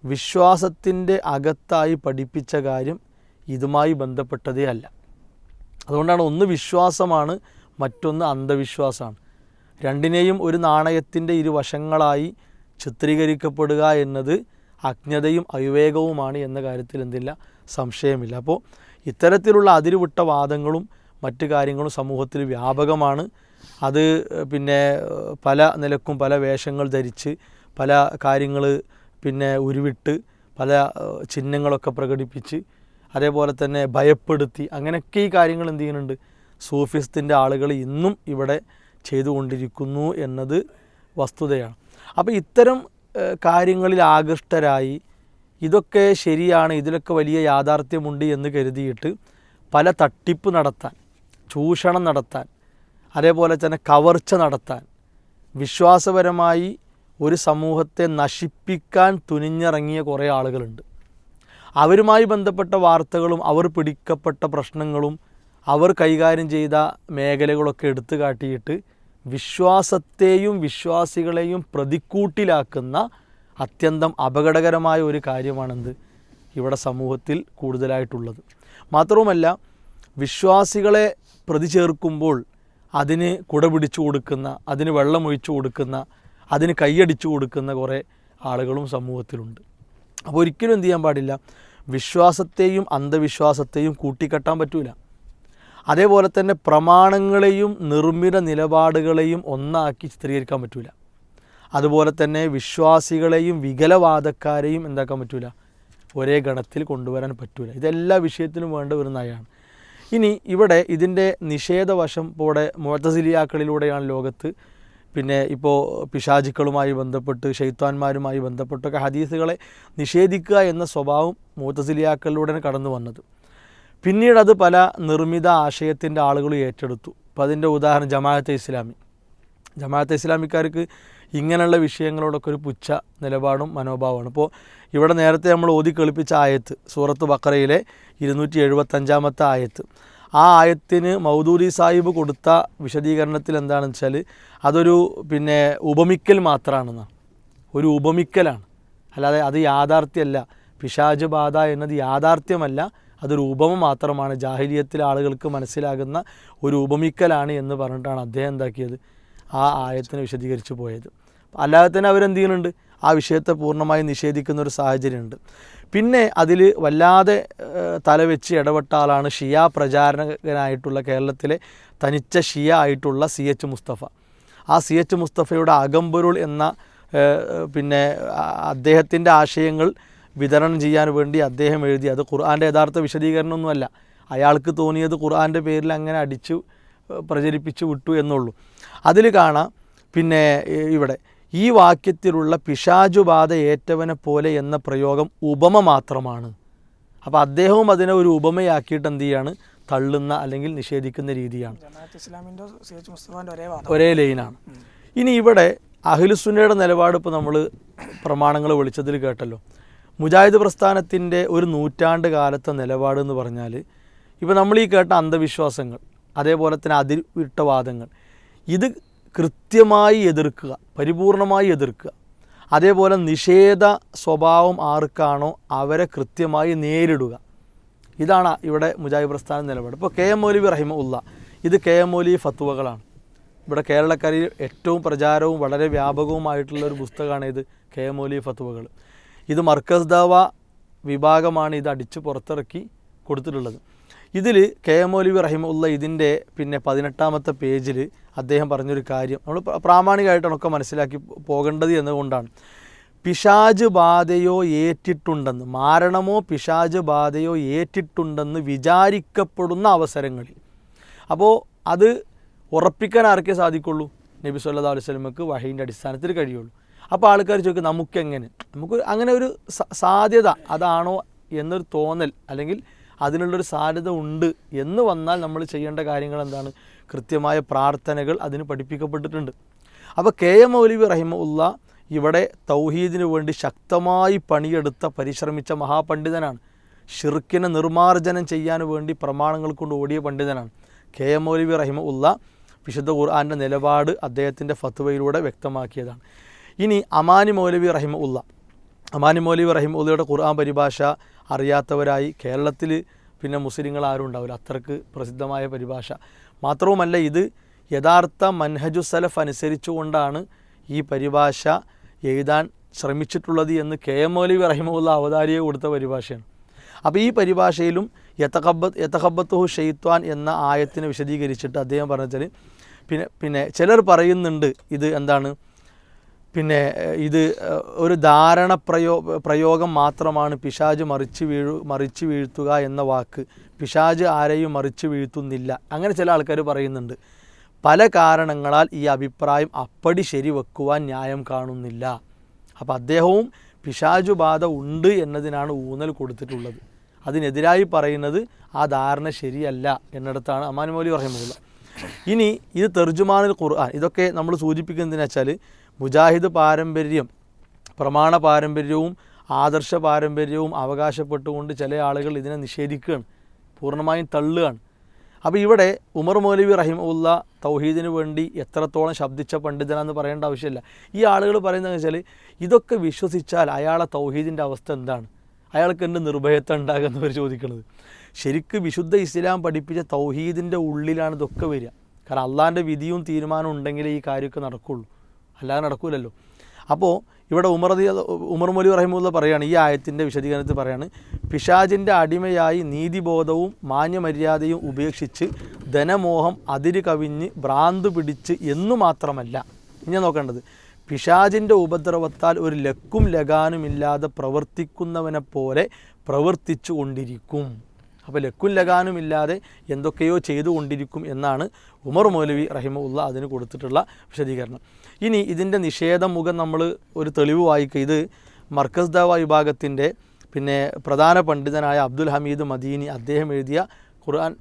വിശ്വാസത്തിന്റെ അകത്തായി പഠിപ്പിച്ച കാര്യം ഇതുമായി ബന്ധപ്പെട്ടതേ അല്ല. അതുകൊണ്ടാണ് ഒന്ന് വിശ്വാസമാണ് മറ്റൊന്ന് അന്ധവിശ്വാസമാണ്. രണ്ടിനെയും ഒരു നാണയത്തിന്റെ ഇരുവശങ്ങളായി ചിത്രീകരിക്കപ്പെടുക എന്നത് അജ്ഞതയും അവിവേകവുമാണ് എന്ന കാര്യത്തിൽ എന്തില്ല? സംശയമില്ല. അപ്പോൾ ഇത്തരത്തിലുള്ള അതിരുവിട്ട വാദങ്ങളും മറ്റു കാര്യങ്ങളും സമൂഹത്തിൽ വ്യാപകമാണ്. അത് പിന്നെ പല നിലക്കും പല വേഷങ്ങൾ ധരിച്ച് പല കാര്യങ്ങൾ പിന്നെ ഉരുവിട്ട് പല ചിഹ്നങ്ങളൊക്കെ പ്രകടിപ്പിച്ച് അതേപോലെ തന്നെ ഭയപ്പെടുത്തി അങ്ങനെയൊക്കെ ഈ കാര്യങ്ങൾ എന്ത് ചെയ്യുന്നുണ്ട്? സൂഫിസത്തിന്റെ ആളുകൾ ഇന്നും ഇവിടെ ചെയ്തുകൊണ്ടിരിക്കുന്നു എന്നത് വസ്തുതയാണ്. അപ്പോൾ ഇത്തരം കാര്യങ്ങളിൽ ആകൃഷ്ടരായി ഇതൊക്കെ ശരിയാണ് ഇതിലൊക്കെ വലിയ യാഥാർത്ഥ്യമുണ്ട് എന്ന് കരുതിയിട്ട് പല തട്ടിപ്പ് നടത്താൻ ചൂഷണം നടത്താൻ അതേപോലെ തന്നെ കവർച്ച നടത്താൻ വിശ്വാസപരമായി ഒരു സമൂഹത്തെ നശിപ്പിക്കാൻ തുനിഞ്ഞിറങ്ങിയ കുറേ ആളുകളുണ്ട്. അവരുമായി ബന്ധപ്പെട്ട വാർത്തകളും അവർ പിടിക്കപ്പെട്ട പ്രശ്നങ്ങളും അവർ കൈകാര്യം ചെയ്ത മേഖലകളൊക്കെ എടുത്തു കാട്ടിയിട്ട് വിശ്വാസത്തെയും വിശ്വാസികളെയും പ്രതിക്കൂട്ടിലാക്കുന്ന അത്യന്തം അപകടകരമായ ഒരു കാര്യമാണെന്ത് ഇവിടെ സമൂഹത്തിൽ കൂടുതലായിട്ടുള്ളത്. മാത്രവുമല്ല വിശ്വാസികളെ പ്രതിചേർക്കുമ്പോൾ അതിന് കുട പിടിച്ചു കൊടുക്കുന്ന അതിന് വെള്ളമൊഴിച്ചു കൊടുക്കുന്ന അതിന് കൈയടിച്ചു കൊടുക്കുന്ന കുറേ ആളുകളും സമൂഹത്തിലുണ്ട്. അപ്പോൾ ഒരിക്കലും എന്ത് ചെയ്യാൻ പാടില്ല? വിശ്വാസത്തെയും അന്ധവിശ്വാസത്തെയും കൂട്ടിക്കെട്ടാൻ പറ്റൂല. അതേപോലെ തന്നെ പ്രമാണങ്ങളെയും നിർമ്മിത നിലപാടുകളെയും ഒന്നാക്കി ചിത്രീകരിക്കാൻ പറ്റില്ല അതുപോലെ തന്നെ വിശ്വാസികളെയും വികലവാദക്കാരെയും എന്താക്കാൻ പറ്റില്ല ഒരേ ഗണത്തിൽ കൊണ്ടുവരാൻ പറ്റില്ല ഇതെല്ലാ വിഷയത്തിനും വേണ്ട ഒരു നയമാണ്. ഇനി ഇവിടെ ഇതിന്റെ നിഷേധവശം ഇപ്പോൾ ഇവിടെ മുഴത്തസിലിയാക്കളിലൂടെയാണ് ലോകത്ത്. പിന്നെ ഇപ്പോൾ പിശാചുക്കളുമായി ബന്ധപ്പെട്ട് ഷെയ്ത്താന്മാരുമായി ബന്ധപ്പെട്ടൊക്കെ ഹദീസുകളെ നിഷേധിക്കുക എന്ന സ്വഭാവം മുഴത്തസിലിയാക്കളിലൂടെയാണ് കടന്നു വന്നത് പിന്നീട് അത് പല നിർമ്മിത ആശയത്തിന്റെ ആളുകൾ ഏറ്റെടുത്തു. അപ്പോൾ അതിന്റെ ഉദാഹരണം ജമാഅത്തെ ഇസ്ലാമി. ജമാഅത്തെ ഇസ്ലാമിക്കാർക്ക് ഇങ്ങനെയുള്ള വിഷയങ്ങളോടൊക്കെ ഒരു പുച്ഛ നിലപാടും മനോഭാവമാണ്. ഇപ്പോൾ ഇവിടെ നേരത്തെ നമ്മൾ ഓതി കളിപ്പിച്ച ആയത്ത് സൂറത്ത് ബക്കറയിലെ ഇരുന്നൂറ്റി എഴുപത്തഞ്ചാമത്തെ ആയത്ത്. ആ ആയത്തിന് മൗദൂരി സാഹിബ് കൊടുത്ത വിശദീകരണത്തിൽ എന്താണെന്ന് വെച്ചാൽ അതൊരു പിന്നെ ഉപമിക്കൽ മാത്രമാണെന്നാണ്. ഒരു ഉപമിക്കലാണ്. അല്ലാതെ അത് യാഥാർത്ഥ്യമല്ല. പിശാജ് ബാധ എന്നത് യാഥാർത്ഥ്യമല്ല. അതൊരു ഉപമ മാത്രമാണ്. ജാഹിലിയത്തിലെ ആളുകൾക്ക് മനസ്സിലാകുന്ന ഒരു ഉപമിക്കലാണ് എന്ന് പറഞ്ഞിട്ടാണ് അദ്ദേഹം എന്താക്കിയത്? ആ ആയത്തിനെ വിശദീകരിച്ച് പോയത്. അല്ലാതെ തന്നെ അവരെന്ത് ചെയ്യുന്നുണ്ട്? ആ വിഷയത്തെ പൂർണമായി നിഷേധിക്കുന്ന ഒരു സാഹചര്യമുണ്ട്. പിന്നെ അതിൽ വല്ലാതെ തലവെച്ച് ഇടപെട്ട ആളാണ് ഷിയ പ്രചാരകനായിട്ടുള്ള കേരളത്തിലെ തനിച്ച ഷിയ ആയിട്ടുള്ള സി എച്ച് മുസ്തഫ. ആ സി എച്ച് മുസ്തഫയുടെ അകമ്പൊരുൾ എന്ന പിന്നെ അദ്ദേഹത്തിന്റെ ആശയങ്ങൾ വിതരണം ചെയ്യാൻ വേണ്ടി അദ്ദേഹം എഴുതി. അത് ഖുർആന്റെ യഥാർത്ഥ വിശദീകരണമൊന്നുമല്ല. അയാൾക്ക് തോന്നിയത് ഖുർആന്റെ പേരിൽ അങ്ങനെ അടിച്ചു പ്രചരിപ്പിച്ചു വിട്ടു എന്നുള്ളൂ. അതിൽ കാണാം പിന്നെ ഇവിടെ ഈ വാക്യത്തിലുള്ള പിശാചുബാധ ഏറ്റവനെ പോലെ എന്ന പ്രയോഗം ഉപമ മാത്രമാണ്. അപ്പോൾ അദ്ദേഹവും അതിനെ ഒരു ഉപമയാക്കിയിട്ട് എന്ത് ചെയ്യാണ്? തള്ളുന്ന അല്ലെങ്കിൽ നിഷേധിക്കുന്ന രീതിയാണ്. ഒരേ ലൈനാണ്. ഇനി ഇവിടെ അഖിലുസുനയുടെ നിലപാട് ഇപ്പോൾ നമ്മൾ പ്രമാണങ്ങൾ വിളിച്ചതിൽ കേട്ടല്ലോ. മുജാഹിദ് പ്രസ്ഥാനത്തിന്റെ ഒരു നൂറ്റാണ്ട് കാലത്തെ നിലപാട് എന്ന് പറഞ്ഞാൽ ഇപ്പോൾ നമ്മൾ ഈ കേട്ട അന്ധവിശ്വാസങ്ങൾ അതേപോലെ തന്നെ അതിർവിട്ട വാദങ്ങൾ ഇത് കൃത്യമായി എതിർക്കുക പരിപൂർണമായി എതിർക്കുക അതേപോലെ നിഷേധ സ്വഭാവം ആർക്കാണോ അവരെ കൃത്യമായി നേരിടുക. ഇതാണ് ഇവിടെ മുജാഹിദ് പ്രസ്ഥാന നിലപാട്. ഇപ്പോൾ കെ എം മൗലവി റഹിമ ഉള്ള ഇത് കെ എം മൗലവി ഫത്തുവകളാണ് ഇവിടെ കേരളക്കരയിൽ ഏറ്റവും പ്രചാരവും വളരെ വ്യാപകവുമായിട്ടുള്ള ഒരു പുസ്തകമാണ് ഇത് കെ എം മൗലവി ഫത്തുവകൾ ഇത് മർക്കസ് ദാവ വിഭാഗമാണ് ഇത് അടിച്ച് പുറത്തിറക്കി കൊടുത്തിട്ടുള്ളത്. ഇതിൽ കെ എം ഒലിവി റഹിമുള്ള ഇതിന്റെ പിന്നെ പതിനെട്ടാമത്തെ പേജിൽ അദ്ദേഹം പറഞ്ഞൊരു കാര്യം. നമ്മൾ പ്ര- പ്രാമാണികമായിട്ടാണ് ഒക്കെ മനസ്സിലാക്കി പോകേണ്ടത് എന്നുകൊണ്ടാണ് പിശാജ് ബാധയോ ഏറ്റിട്ടുണ്ടെന്ന് മാരണമോ പിശാജ് ബാധയോ ഏറ്റിട്ടുണ്ടെന്ന് വിചാരിക്കപ്പെടുന്ന അവസരങ്ങളിൽ. അപ്പോൾ അത് ഉറപ്പിക്കാൻ ആർക്കേ സാധിക്കുള്ളൂ? നബി സല്ലാ അലൈഹി വഹീന്റെ അടിസ്ഥാനത്തിൽ കഴിയുള്ളൂ. അപ്പോൾ ആൾക്കാർ ചോദിക്കും നമുക്കെങ്ങനെ? നമുക്ക് അങ്ങനെ ഒരു സാധ്യത അതാണോ എന്നൊരു തോന്നൽ അല്ലെങ്കിൽ അതിനുള്ളൊരു സാധ്യത ഉണ്ട് എന്ന് വന്നാൽ നമ്മൾ ചെയ്യേണ്ട കാര്യങ്ങൾ എന്താണ്? കൃത്യമായ പ്രാർത്ഥനകൾ അതിന് പഠിപ്പിക്കപ്പെട്ടിട്ടുണ്ട്. അപ്പോൾ കെ എം മൗലവി റഹിമുള്ള ഇവിടെ തൗഹീദിന് വേണ്ടി ശക്തമായി പണിയെടുത്ത പരിശ്രമിച്ച മഹാപണ്ഡിതനാണ്. ഷിർക്കിനെ നിർമ്മാർജനം ചെയ്യാൻ വേണ്ടി പ്രമാണങ്ങൾ കൊണ്ട് ഓടിയ പണ്ഡിതനാണ്. കെ എം മൗലവി റഹിമ ഉള്ള വിശുദ്ധ ഖുർആാന്റെ നിലപാട് അദ്ദേഹത്തിന്റെ ഫത്വയിലൂടെ വ്യക്തമാക്കിയതാണ്. ഇനി അമാനി മൗലവി റഹിമ ഉള്ള അമാനി മൗലവി റഹിമ ഉള്ളയുടെ ഖുർആൻ പരിഭാഷ അറിയാത്തവരായി കേരളത്തിൽ പിന്നെ മുസ്ലിങ്ങൾ ആരും ഉണ്ടാവില്ല. അത്രയ്ക്ക് പ്രസിദ്ധമായ പരിഭാഷ. മാത്രവുമല്ല ഇത് യഥാർത്ഥ മൻഹജു സലഫ് അനുസരിച്ചുകൊണ്ടാണ് ഈ പരിഭാഷ എഴുതാൻ ശ്രമിച്ചിട്ടുള്ളത് എന്ന് കെ എം മൗലവി റഹിമുള്ള അവതാരിയെ കൊടുത്ത പരിഭാഷയാണ്. അപ്പോൾ ഈ പരിഭാഷയിലും യത്തഖബത്ത് യത്തഖബത്തുഹു ഷെയ്ത്വാൻ എന്ന ആയത്തിനെ വിശദീകരിച്ചിട്ട് അദ്ദേഹം പറഞ്ഞാൽ പിന്നെ പിന്നെ ചിലർ പറയുന്നുണ്ട് ഇത് എന്താണ്? പിന്നെ ഇത് ഒരു ധാരണ പ്രയോ പ്രയോഗം മാത്രമാണ് പിശാജ് മറിച്ച് വീഴു മറിച്ച് വീഴ്ത്തുക എന്ന വാക്ക്. പിശാജ് ആരെയും മറിച്ച് വീഴ്ത്തുന്നില്ല. അങ്ങനെ ചില ആൾക്കാർ പറയുന്നുണ്ട്. പല കാരണങ്ങളാൽ ഈ അഭിപ്രായം അപ്പടി ശരി ശരിവെക്കുവാൻ ന്യായം കാണുന്നില്ല. അപ്പോൾ അദ്ദേഹവും പിശാജു ബാധ ഉണ്ട് എന്നതിനാണ് ഊന്നൽ കൊടുത്തിട്ടുള്ളത്. അതിനെതിരായി പറയുന്നത് ആ ധാരണ ശരിയല്ല എന്നിടത്താണ് അമാൻ മൗലി പറയുന്നത് ഇനി ഇത് തെർജുമാനുൽ ഖുർആൻ ഇതൊക്കെ നമ്മൾ സൂചിപ്പിക്കുന്നതെന്ന് വെച്ചാൽ മുജാഹിദ് പാരമ്പര്യം പ്രമാണ പാരമ്പര്യവും ആദർശ പാരമ്പര്യവും അവകാശപ്പെട്ടുകൊണ്ട് ചില ആളുകൾ ഇതിനെ നിഷേധിക്കുകയാണ്. പൂർണമായും തള്ളുകയാണ്. അപ്പോൾ ഇവിടെ ഉമർ മൗലവി റഹിമുള്ള തൗഹീദിന് വേണ്ടി എത്രത്തോളം ശബ്ദിച്ച പണ്ഡിതനാന്ന് പറയേണ്ട ആവശ്യമില്ല. ഈ ആളുകൾ പറയുന്നത് വെച്ചാൽ ഇതൊക്കെ വിശ്വസിച്ചാൽ അയാളെ തൗഹീദിന്റെ അവസ്ഥ എന്താണ്? അയാൾക്ക് എന്ത് നിർഭയത്വം ഉണ്ടാകുന്നവർ ചോദിക്കുന്നത്. ശരിക്ക് വിശുദ്ധ ഇസ്ലാം പഠിപ്പിച്ച തൗഹീദിന്റെ ഉള്ളിലാണ് ഇതൊക്കെ വരിക. കാരണം അള്ളാന്റെ വിധിയും തീരുമാനവും ഉണ്ടെങ്കിലേ ഈ കാര്യമൊക്കെ നടക്കുള്ളൂ. അല്ലാതെ നടക്കൂലല്ലോ. അപ്പോൾ ഇവിടെ ഉമർ റതി ഉമർ മൊലി റഹിമുല്ല പറയുകയാണ് ഈ ആയത്തിന്റെ വിശദീകരണത്തിൽ പറയാണ് പിശാജിന്റെ അടിമയായി നീതിബോധവും മാന്യമര്യാദയും ഉപേക്ഷിച്ച് ധനമോഹം അതിര് കവിഞ്ഞ് ഭ്രാന്ത് പിടിച്ച് എന്നു മാത്രമല്ല. ഇനി നോക്കേണ്ടത് പിശാജിന്റെ ഉപദ്രവത്താൽ ഒരു ലക്കും ലഗാനുമില്ലാതെ പ്രവർത്തിക്കുന്നവനെപ്പോലെ പ്രവർത്തിച്ചു കൊണ്ടിരിക്കും. അപ്പോൾ ലക്കും ലഗാനും ഇല്ലാതെ എന്തൊക്കെയോ ചെയ്തുകൊണ്ടിരിക്കും എന്നാണ് ഉമർ മൗലവി റഹിമുള്ള അതിന് കൊടുത്തിട്ടുള്ള വിശദീകരണം. ഇനി ഇതിന്റെ നിഷേധം മുഖം നമ്മൾ ഒരു തെളിവ് വായിക്കുക. ഇത് മർക്കസ് ദാവ വിഭാഗത്തിന്റെ പിന്നെ പ്രധാന പണ്ഡിതനായ അബ്ദുൽ ഹമീദ് മദീനി അദ്ദേഹം എഴുതിയ ഖുർആൻ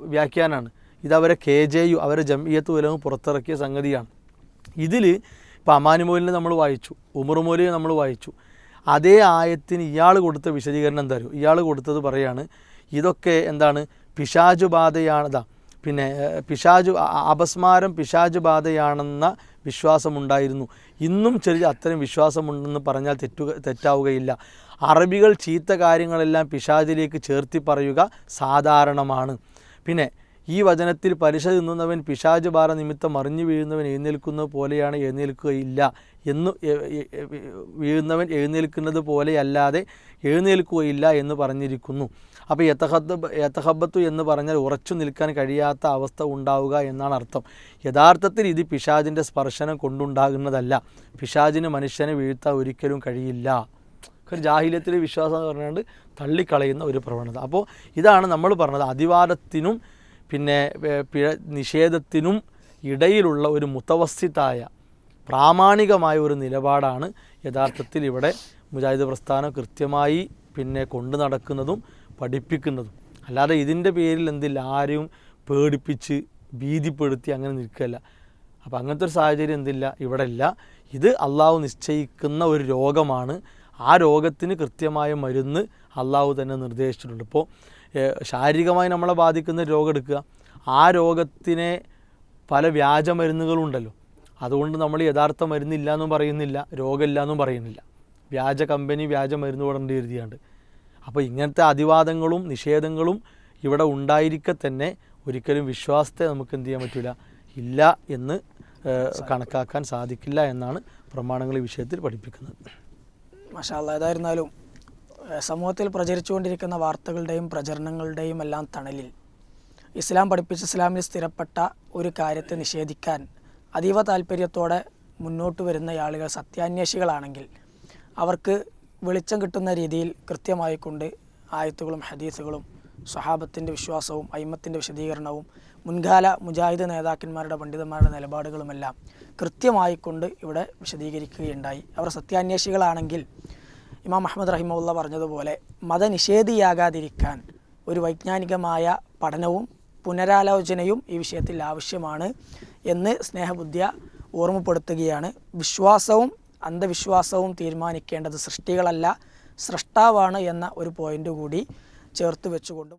വ്യാഖ്യാനാണ് ഇതവരെ കെ ജെ യു അവരെ ജംഇയത്ത് ഉലകം പുറത്തിറക്കിയ സംഗതിയാണ്. ഇതിൽ ഇപ്പോൾ അമാനുമോലിനെ നമ്മൾ വായിച്ചു ഉമർ മൗലിയെ നമ്മൾ വായിച്ചു. അതേ ആയത്തിന് ഇയാൾ കൊടുത്ത വിശദീകരണം തരും ഇയാൾ കൊടുത്തത് പറയാണ് ഇതൊക്കെ എന്താണ്? പിശാജു ബാധയാണതാ പിന്നെ പിശാചു അപസ്മാരം പിശാജു ബാധയാണെന്ന വിശ്വാസമുണ്ടായിരുന്നു. ഇന്നും ചെറിയ അത്തരം വിശ്വാസമുണ്ടെന്ന് പറഞ്ഞാൽ തെറ്റു തെറ്റാവുകയില്ല. അറബികൾ ചീത്ത കാര്യങ്ങളെല്ലാം പിശാജിലേക്ക് ചേർത്തി പറയുക സാധാരണമാണ്. പിന്നെ ഈ വചനത്തിൽ പലിശ തിന്നുന്നവൻ പിശാജ് ബാറ നിമിത്തം അറിഞ്ഞു വീഴുന്നവൻ എഴുന്നേൽക്കുന്നത് പോലെയാണ് എഴുന്നേൽക്കുകയില്ല. എന്ന് വീഴുന്നവൻ എഴുന്നേൽക്കുന്നത് പോലെയല്ലാതെ എഴുന്നേൽക്കുകയില്ല എന്ന് പറഞ്ഞിരിക്കുന്നു. അപ്പോൾ യഥഹബ് യത്തഹബത്തു എന്ന് പറഞ്ഞാൽ ഉറച്ചു നിൽക്കാൻ കഴിയാത്ത അവസ്ഥ ഉണ്ടാവുക എന്നാണ് അർത്ഥം. യഥാർത്ഥത്തിൽ ഇത് പിശാജിന്റെ സ്പർശനം കൊണ്ടുണ്ടാകുന്നതല്ല. പിശാജിന് മനുഷ്യനെ വീഴ്ത്താൻ ഒരിക്കലും കഴിയില്ല. ഒരു ജാഹില്യത്തിലെ വിശ്വാസം എന്ന് പറഞ്ഞുകൊണ്ട് തള്ളിക്കളയുന്ന ഒരു പ്രവണത. അപ്പോൾ ഇതാണ് നമ്മൾ പറഞ്ഞത്. അതിവാദത്തിനും പിന്നെ പിഴ നിഷേധത്തിനും ഇടയിലുള്ള ഒരു മുത്തവസ്ഥിതായ പ്രാമാണികമായ ഒരു നിലപാടാണ് യഥാർത്ഥത്തിൽ ഇവിടെ മുജാഹിദ് പ്രസ്ഥാനം കൃത്യമായി പിന്നെ കൊണ്ടു നടക്കുന്നതും പഠിപ്പിക്കുന്നതും. അല്ലാതെ ഇതിന്റെ പേരിൽ എന്തില്ല ആരെയും പേടിപ്പിച്ച് ഭീതിപ്പെടുത്തി അങ്ങനെ നിൽക്കുകയല്ല. അപ്പോൾ അങ്ങനത്തെ ഒരു സാഹചര്യം എന്തില്ല ഇവിടെ ഇല്ല ഇത് അള്ളാഹു നിശ്ചയിക്കുന്ന ഒരു രോഗമാണ്. ആ രോഗത്തിന് കൃത്യമായ മരുന്ന് അള്ളാഹു തന്നെ നിർദ്ദേശിച്ചിട്ടുണ്ട്. ഇപ്പോൾ ശാരീരികമായി നമ്മളെ ബാധിക്കുന്ന രോഗം എടുക്കുക. ആ രോഗത്തിനെ പല വ്യാജ മരുന്നുകളുണ്ടല്ലോ അതുകൊണ്ട് നമ്മൾ യഥാർത്ഥ മരുന്നില്ല എന്നും പറയുന്നില്ല രോഗമില്ല എന്നും പറയുന്നില്ല. വ്യാജ കമ്പനി വ്യാജ മരുന്ന് പറഞ്ഞു കരുതിയാണ്ട് അപ്പോൾ ഇങ്ങനത്തെ അതിവാദങ്ങളും നിഷേധങ്ങളും ഇവിടെ ഉണ്ടായിരിക്കെ തന്നെ ഒരിക്കലും വിശ്വാസത്തെ നമുക്ക് എന്ത് ചെയ്യാൻ പറ്റില്ല ഇല്ല എന്ന് കണക്കാക്കാൻ സാധിക്കില്ല എന്നാണ് പ്രമാണങ്ങൾ ഈ വിഷയത്തിൽ പഠിപ്പിക്കുന്നത്. മഷാല്ല ഏതായിരുന്നാലും സമൂഹത്തിൽ പ്രചരിച്ചുകൊണ്ടിരിക്കുന്ന വാർത്തകളുടെയും പ്രചരണങ്ങളുടെയും എല്ലാം തണലിൽ ഇസ്ലാം പഠിപ്പിച്ച ഇസ്ലാമിൽ സ്ഥിരപ്പെട്ട ഒരു കാര്യത്തെ നിഷേധിക്കാൻ അതീവ താല്പര്യത്തോടെ മുന്നോട്ട് വരുന്ന ആളുകൾ സത്യാന്വേഷികളാണെങ്കിൽ അവർക്ക് വെളിച്ചം കിട്ടുന്ന രീതിയിൽ കൃത്യമായിക്കൊണ്ട് ആയത്തുകളും ഹദീസുകളും സ്വഹാബത്തിന്റെ വിശ്വാസവും അയിമത്തിന്റെ വിശദീകരണവും മുൻകാല മുജാഹിദ് നേതാക്കന്മാരുടെ പണ്ഡിതന്മാരുടെ നിലപാടുകളുമെല്ലാം കൃത്യമായിക്കൊണ്ട് ഇവിടെ വിശദീകരിക്കുകയുണ്ടായി. അവർ സത്യാന്വേഷികളാണെങ്കിൽ ഇമാം അഹമ്മദ് റഹിമുള്ള പറഞ്ഞതുപോലെ മതനിഷേധിയാകാതിരിക്കാൻ ഒരു വൈജ്ഞാനികമായ പഠനവും പുനരാലോചനയും ഈ വിഷയത്തിൽ ആവശ്യമാണ് എന്ന് സ്നേഹബുദ്ധിയ ഓർമ്മപ്പെടുത്തുകയാണ്. വിശ്വാസവും അന്ധവിശ്വാസവും തീരുമാനിക്കേണ്ടത് സൃഷ്ടികളല്ല സൃഷ്ടാവാണ് എന്ന ഒരു പോയിന്റ് കൂടി ചേർത്ത് വെച്ചുകൊണ്ടും